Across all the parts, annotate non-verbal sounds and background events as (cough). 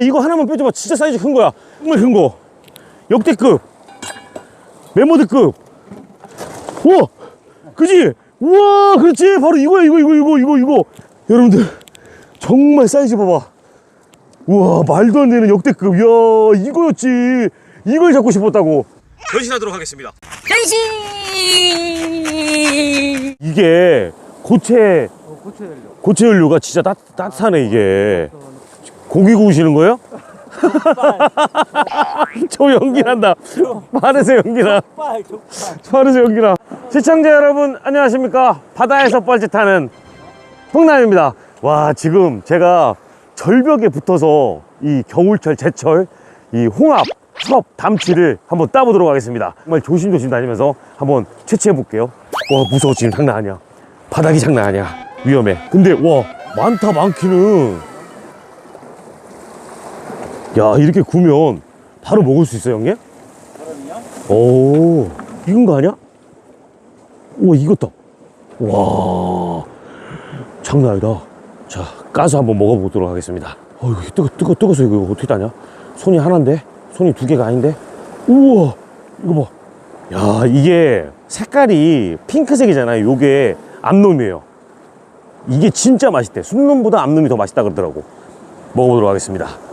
이거 하나만 빼줘봐. 진짜 사이즈 큰 거야. 정말 큰 거. 역대급. 메모드급. 우와! 그지? 우와! 그렇지! 바로 이거야, 이거, 이거, 이거, 이거, 이거. 여러분들, 정말 사이즈 봐봐. 우와, 말도 안 되는 역대급. 이야, 이거였지. 이걸 잡고 싶었다고. 변신하도록 하겠습니다. 변신! 이게 고체, 고체 연료가 진짜 따, 따뜻하네, 이게. 고기 구우시는 거예요? (laughs) 저 연기 난다. 발에서 연기 나. 발에서 연기 나. 시청자 여러분, 안녕하십니까. 바다에서 뻘짓하는 홍남입니다. 와, 지금 제가 절벽에 붙어서 이 겨울철, 제철, 이 홍합, 섭, 담치를 한번 따보도록 하겠습니다. 정말 조심조심 다니면서 한번 채취해 볼게요. 와, 무서워. 지금 장난 아니야. 바닥이 장난 아니야. 위험해. 근데, 와, 많다, 많기는. 야 이렇게 구면 바로 먹을 수 있어요 형님? 오. 익은 거 아니야? 우와 익었다. 와. 장난 아니다. 자 까서 한번 먹어보도록 하겠습니다. 어 이거 뜨거 뜨거 뜨거서 이거 어떻게 따냐? 손이 하나인데? 손이 두 개가 아닌데? 우와! 이거 봐야 이게 색깔이 핑크색이잖아요. 요게 암놈이에요. 이게 진짜 맛있대. 순놈보다 암놈이 더 맛있다 그러더라고. 먹어보도록 하겠습니다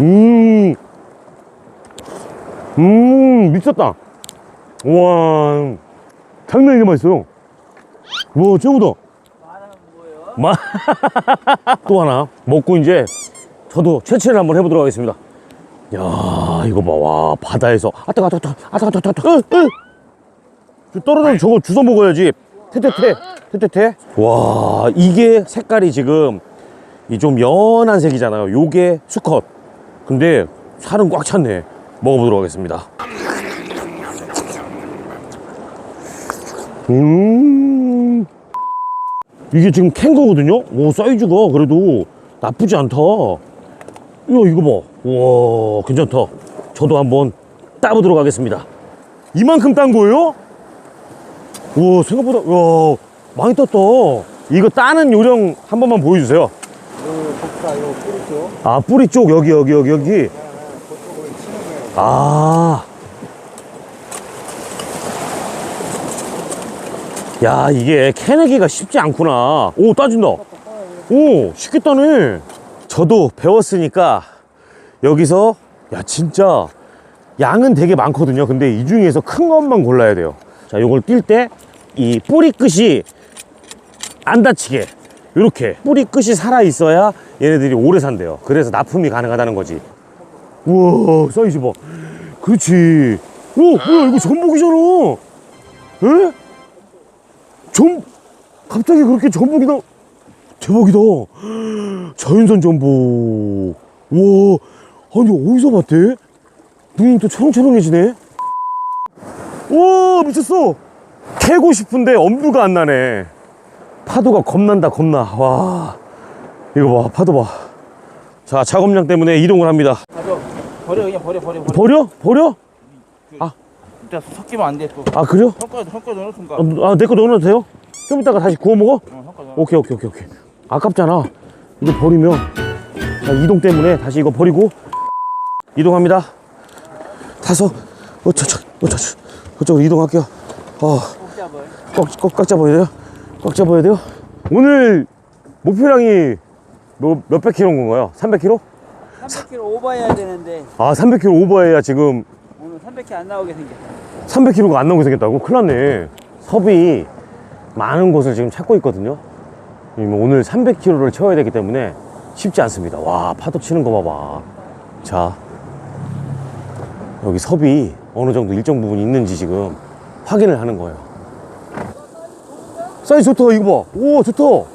음, 음, 미쳤다. 와, 장난 아니게 맛있어요. 와, 최고다. 마, 또 하나 먹고 이제 저도 채취를 한번 해보도록 하겠습니다. 야, 이거 봐, 와, 바다에서 아아아아아 뜨거. 으, 으. 저 떨어져서 저거 주워 먹어야지. 테테테, 테테테. 와, 이게 색깔이 지금 이 좀 연한 색이잖아요. 요게 수컷. 근데 살은 꽉 찼네. 먹어보도록 하겠습니다. 음. 이게 지금 캔 거거든요? 오, 사이즈가 그래도 나쁘지 않다. 이거, 이거 봐. 우와, 괜찮다. 저도 한번 따보도록 하겠습니다. 이만큼 딴 거예요? 우와, 생각보다, 와, 많이 땄다. 이거 따는 요령 한 번만 보여주세요. 아 뿌리 쪽. 여기 여기 여기 여기? 아. 야 이게 캐내기가 쉽지 않구나. 오 따진다. 오 쉽게 따네. 저도 배웠으니까 여기서 야 진짜 양은 되게 많거든요. 근데 이 중에서 큰 것만 골라야 돼요. 자 요걸 뛸 때 이 뿌리 끝이 안 다치게 이렇게 뿌리 끝이 살아 있어야 얘네들이 오래 산대요. 그래서 납품이 가능하다는 거지. 우와 사이즈 봐. 그렇지. 오 뭐야 이거 전복이잖아. 에? 전 갑자기 그렇게 전복이다. 대박이다. 자연산 전복. 와 아니 어디서 봤대? 눈이 또 초롱초롱해지네. 와 미쳤어. 캐고 싶은데 엄두가 안 나네. 파도가 겁난다 겁나 와 이거 봐 파도 봐자 작업량 때문에 이동을 합니다 가져. 버려 그냥 버려 버려 버려. 버려? 버려? 일단 섞이면 안 돼 또. 아 그래요? 섞어 섞어 넣을 순간. 아내 거 넣어도 돼요? 좀 이따가 다시 구워 먹어? 어. 오케이 오케이 오케이 오케이 아깝잖아 이거 버리면 자 이동 때문에 다시 이거 버리고 이동합니다 다섯 어쩌저 어쩌저 그쪽으로 이동할게요 어꽉꽉 잡아야 돼요 꽉 잡아야 돼요 오늘 목표량이 뭐, 몇백 킬로인 건가요? 300킬로? 300kg 오버해야 되는데. 아 300킬로 오버해야 지금 오늘 300kg 안 나오게 생겼어. 300kg가 안 나오게 생겼다고? 큰일 났네. 섭이 많은 곳을 지금 찾고 있거든요. 왜냐면 오늘 300kg를 채워야 되기 때문에 쉽지 않습니다. 와 파도 치는 거 봐봐. 자 여기 섭이 어느 정도 일정 부분 있는지 지금 확인을 하는 거예요. 사이즈 좋다. 이거 봐 오 좋다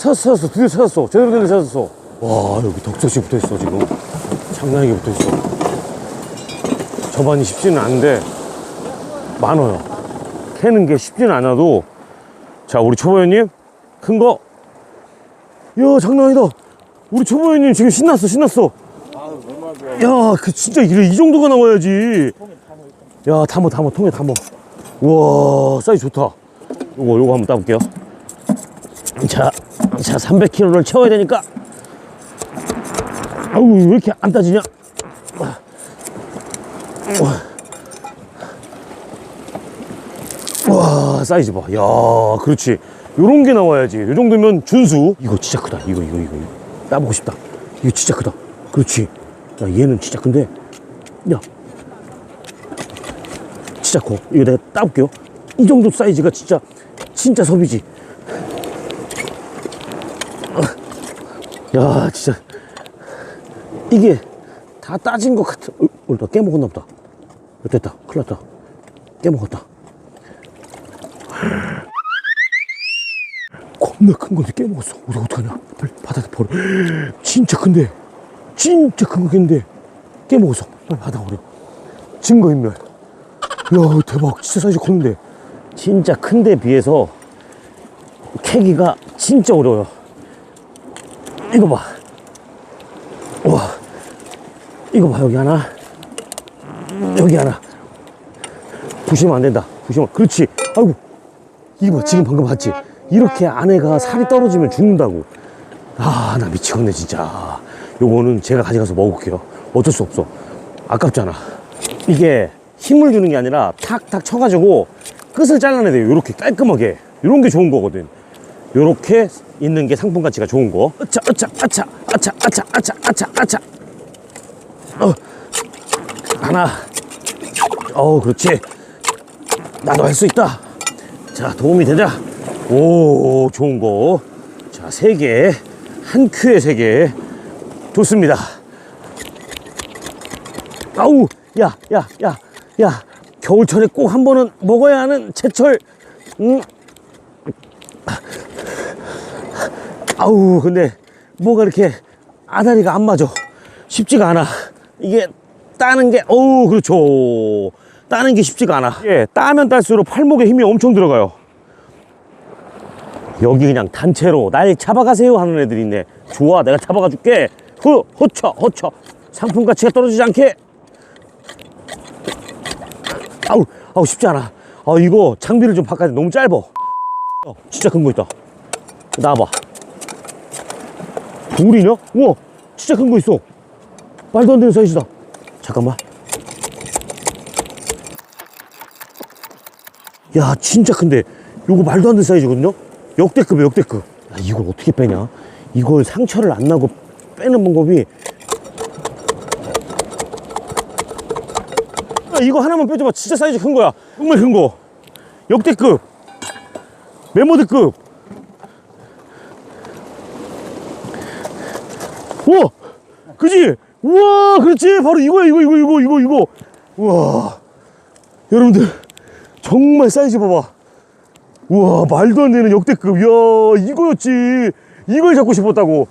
찾았어 찾았어 드디어 찾았어 제대로 된 데 찾았어 와 여기 덕석이 붙어있어 지금 장난이게 붙어있어 접안이 쉽지는 않은데 많아요. 캐는 게 쉽지는 않아도 자 우리 초보현님 큰 거. 야 장난 아니다. 우리 초보현님 지금 신났어 신났어. 야그 진짜 이래 이 정도가 나와야지. 야 담어 담어 통에 담어. 우와 사이즈 좋다. 요거 요거 한번 따볼게요 자, 자 300kg를 채워야 되니까 아우 왜 이렇게 안 따지냐 와 사이즈 봐. 야, 그렇지. 요런 게 나와야지. 요 정도면 준수. 이거 진짜 크다. 이거 이거 이거. 이거. 따보고 싶다. 이거 진짜 크다. 그렇지. 야, 얘는 진짜 큰데. 야. 진짜 커. 이거 내가 따볼게요. 이 정도 사이즈가 진짜 진짜 섭이지. 야, 진짜 이게 다 따진 것 같아. 어, 나 깨먹었나 보다. 어, 됐다. 큰일 났다. 깨먹었다. 겁나 큰 건데 깨먹었어. 우리 어떡하냐? 빨리 바다에 버려. 진짜 큰데. 진짜 큰 거겠는데. 깨먹었어. 빨리 바다 버려. 증거인멸. 야, 대박. 진짜 사이즈 컸는데. 진짜 큰데 비해서 캐기가 진짜 어려워요. 이거 봐. 와. 이거 봐, 여기 하나. 여기 하나. 부시면 안 된다. 부시면. 그렇지. 아이고. 이거 봐, 지금 방금 봤지? 이렇게 안에가 살이 떨어지면 죽는다고. 아, 나 미치겠네, 진짜. 요거는 제가 가져가서 먹을게요. 어쩔 수 없어. 아깝잖아. 이게 힘을 주는 게 아니라 탁탁 쳐가지고 끝을 잘라내야 돼요. 요렇게 깔끔하게. 요런 게 좋은 거거든. 요렇게 있는 게 상품 가치가 좋은 거. 아차, 아차, 아차, 아차, 아차, 아차, 아차, 아차. 어. 하나. 어, 그렇지. 나도 할 수 있다. 자, 도움이 되자. 오, 좋은 거. 자, 세 개. 한 큐에 세 개. 좋습니다. 아우, 야, 야, 야, 야. 겨울철에 꼭 한 번은 먹어야 하는 제철. 음. 아우, 근데 뭐가 이렇게 아다리가 안 맞아. 쉽지가 않아. 이게 따는 게, 어우, 그렇죠. 따는 게 쉽지가 않아. 예, 따면 딸수록 팔목에 힘이 엄청 들어가요. 여기 그냥 단체로 날 잡아가세요 하는 애들이 있네. 좋아, 내가 잡아가 줄게. 후, 호쳐, 호쳐. 상품 가치가 떨어지지 않게. 아우, 아우, 쉽지 않아. 아, 이거 장비를 좀 바꿔야 돼. 너무 짧아. 어, 진짜 큰 거 있다. 나와봐. 돌이냐? 우와, 진짜 큰 거 있어. 말도 안 되는 사이즈다. 잠깐만. 야, 진짜 큰데. 요거 말도 안 되는 사이즈거든요? 역대급이야, 역대급. 야, 이걸 어떻게 빼냐? 이걸 상처를 안 나고 빼는 방법이. 야, 이거 하나만 빼줘봐. 진짜 사이즈 큰 거야. 정말 큰 거. 역대급. 메모드급. 우와! 그지? 우와! 그렇지! 바로 이거야, 이거, 이거, 이거, 이거, 이거. 우와. 여러분들, 정말 사이즈 봐봐. 우와, 말도 안 되는 역대급. 이야, 이거였지. 이걸 잡고 싶었다고.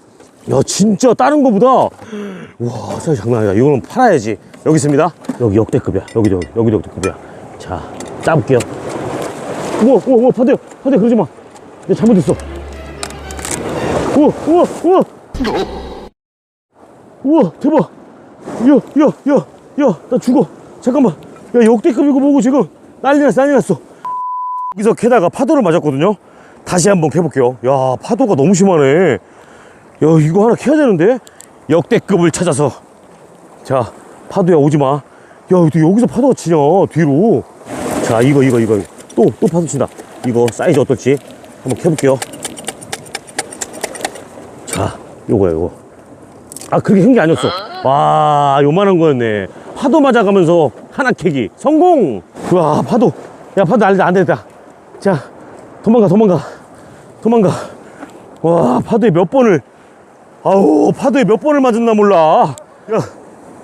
야, 진짜 다른 거보다. 와, 사이즈 장난 아니다. 이거는 팔아야지. 여기 있습니다. 여기 역대급이야. 여기도, 여기, 역대급이야. 자, 따볼게요. 우와, 우와, 우와, 파대, 파대, 그러지 마. 내가 잘못했어. 우와, 우와, 우와. 우와 대박. 야야야야 나 죽어. 잠깐만. 야 역대급 이거 보고 지금 난리 났어 난리 났어. 여기서 캐다가 파도를 맞았거든요. 다시 한번 캐볼게요. 야 파도가 너무 심하네. 야 이거 하나 캐야 되는데? 역대급을 찾아서. 자 파도야 오지마. 야또 여기서 파도가 치냐 뒤로. 자 이거 이거 이거 또 또 파도 친다. 이거 사이즈 어떨지 한번 캐볼게요. 자 요거야 요거. 아 그렇게 큰 게 아니었어. 와 요만한 거였네. 파도 맞아가면서 하나 캐기. 성공! 와 파도. 야 파도 알다 안 되겠다. 자 도망가 도망가. 도망가. 와 파도에 몇 번을. 아우 파도에 몇 번을 맞았나 몰라. 야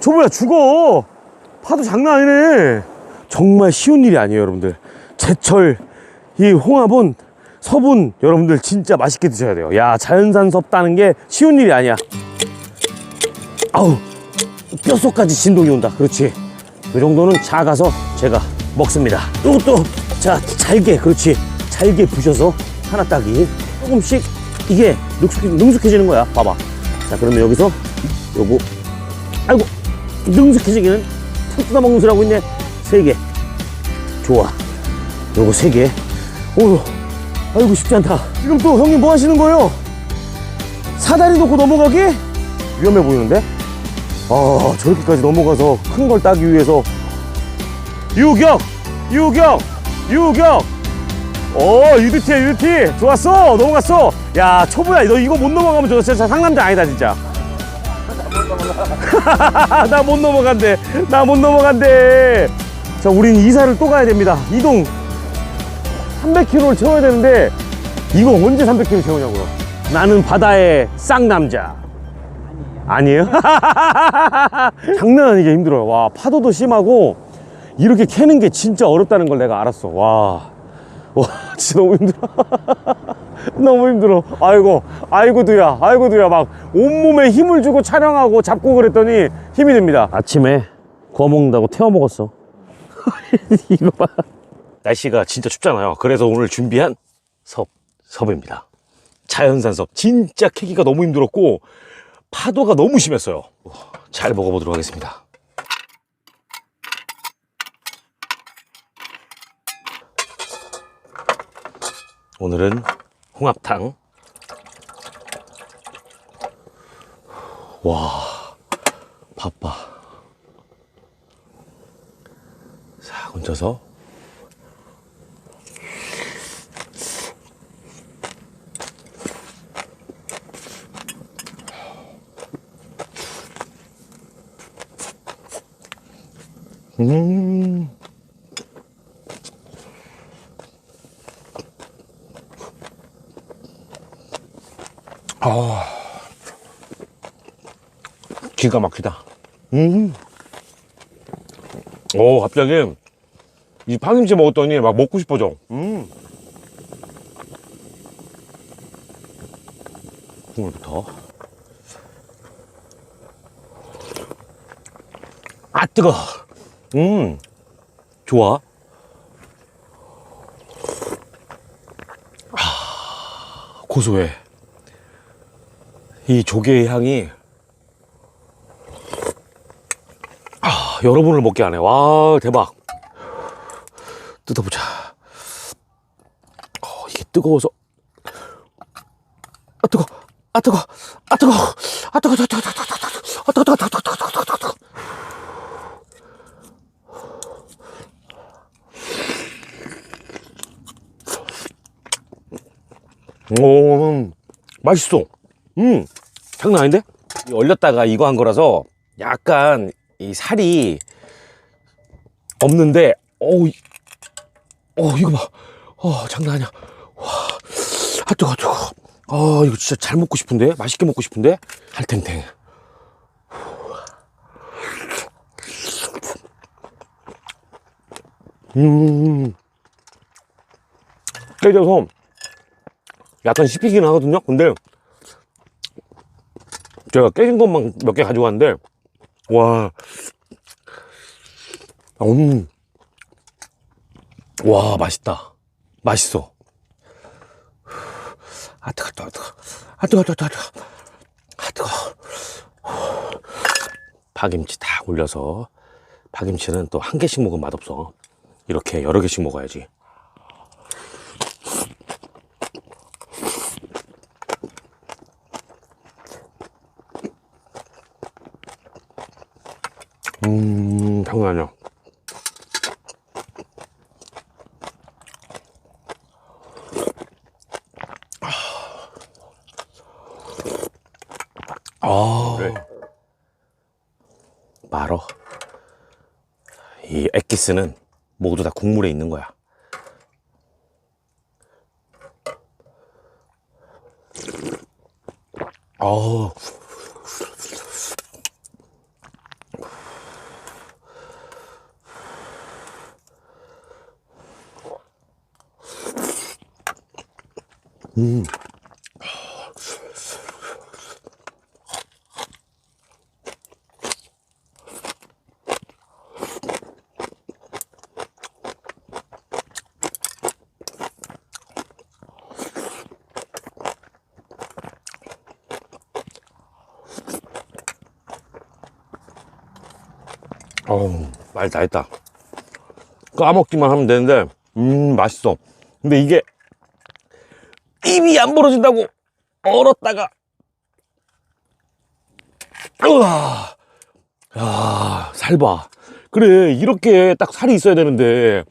조보야 죽어. 파도 장난 아니네. 정말 쉬운 일이 아니에요 여러분들 제철 이 홍합은 섭은 여러분들 진짜 맛있게 드셔야 돼요. 야 자연산 섭 따는 게 쉬운 일이 아니야. 아우 뼛속까지 진동이 온다. 그렇지. 이 정도는 작아서 제가 먹습니다. 이것도 자 잘게 그렇지. 잘게 부셔서 하나 따기. 조금씩 이게 능숙, 능숙해지는 거야. 봐봐. 자 그러면 여기서 요거. 아이고 능숙해지기는 툭 뜯어 먹는 소리 하고 있네. 세 개. 좋아 요거 세 개 오 아이고 쉽지 않다 지금 또 형님 뭐 하시는 거예요? 사다리 놓고 넘어가기? 위험해 보이는데? 아 저렇게까지 넘어가서 큰 걸 따기 위해서 유격! 유격! 유격! 오 유드티야 유드티 좋았어 넘어갔어 야 초보야 너 이거 못 넘어가면 저 진짜 상남자 아니다 진짜 (laughs) 나 못 넘어간대 나 못 넘어간대 자 우린 이사를 또 가야 됩니다 이동 300km를 채워야 되는데 이거 언제 300km 채우냐고요? 나는 바다의 쌍남자. 아니에요? (laughs) 장난 아니게 힘들어요. 와 파도도 심하고 이렇게 캐는 게 진짜 어렵다는 걸 내가 알았어. 와, 와 (laughs) 진짜 너무 힘들어. (laughs) 너무 힘들어. 아이고 아이고 두야 아이고 두야. 막 온몸에 힘을 주고 촬영하고 잡고 그랬더니 힘이 듭니다. 아침에 구워 먹는다고 태워 먹었어. 이거 봐 날씨가 진짜 춥잖아요 그래서 오늘 준비한 섭 섭입니다 자연산 섭 진짜 캐기가 너무 힘들었고 파도가 너무 심했어요 잘 먹어보도록 하겠습니다 오늘은 홍합탕. 와, 바빠. 싹 얹어서. 음. 기가 막히다. 음. 오, 갑자기 이 파김치 먹었더니 막 먹고 싶어져. 음. 국물부터. 아, 뜨거. 음. 좋아. 아, 고소해. 이 조개의 향이 여러분을 먹게 하네. 와, 대박. 뜯어보자. 어, 이게 뜨거워서. 아, 뜨거. 아, 뜨거. 아, 뜨거. 아, 뜨거. 아, 뜨거. 아, 뜨거. 아, 뜨거. 아, 뜨거. 아, 뜨거. 아, 뜨거. 아, 뜨거. 아, 뜨거. 오, 음, 맛있어. 음, 장난 아닌데? 이 얼렸다가 이거 한 거라서 약간 이 살이 없는데, 어우, 이- 어, 이거 봐. 어, 장난 아니야. 와, 아, 뜨거, 아, 뜨거. 아, 이거 진짜 잘 먹고 싶은데? 맛있게 먹고 싶은데? 할탱탱. 음, 깨져서 약간 씹히긴 하거든요. 근데 제가 깨진 것만 몇 개 가지고 왔는데, 와, 음, 와, 맛있다. 맛있어. 아, 뜨거, 뜨거, 뜨거. 아, 뜨거, 뜨거, 뜨거. 아, 뜨거. 파김치 다 올려서, 파김치는 또 한 개씩 먹으면 맛없어. 이렇게 여러 개씩 먹어야지. 아, 말어. 이 액기스는 모두 다 국물에 있는 거야. 아, 어우, 말다 했다. 까먹기만 하면 되는데, 음, 맛있어. 근데 이게 입이 안 벌어진다고 얼었다가 우와 야, 살 봐. 그래, 이렇게 딱 살이 있어야 되는데,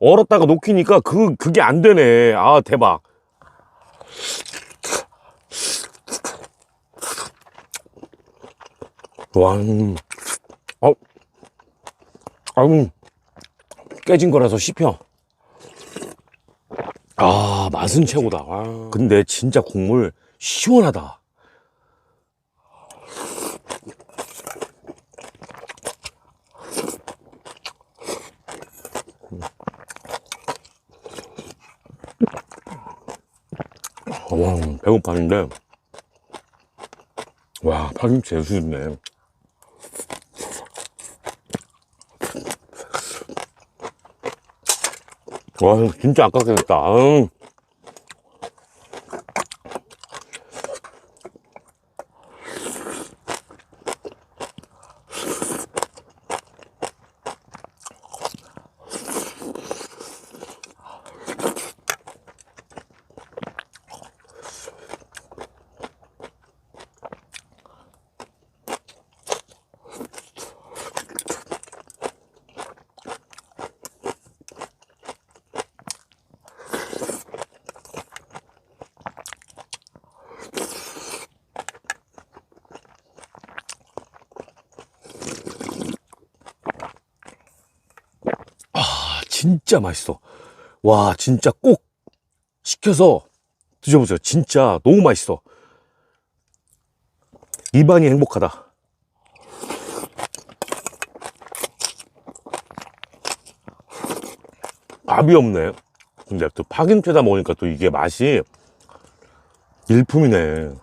얼었다가 녹히니까 그, 그게 안 되네. 아, 대박. 와, 음. 아, 아, 음. 깨진 거라서 씹혀. 아, 맛은 최고다. 와. 근데 진짜 국물 시원하다. 와, 배고파는데. 와, 파김치 예술이네. 와, 진짜 아깝게 됐다. 아유. 아, 진짜 맛있어. 와, 진짜 꼭 시켜서 드셔보세요. 진짜 너무 맛있어. 입안이 행복하다. 밥이 없네. 근데 또 파김치다 먹으니까 또 이게 맛이 일품이네.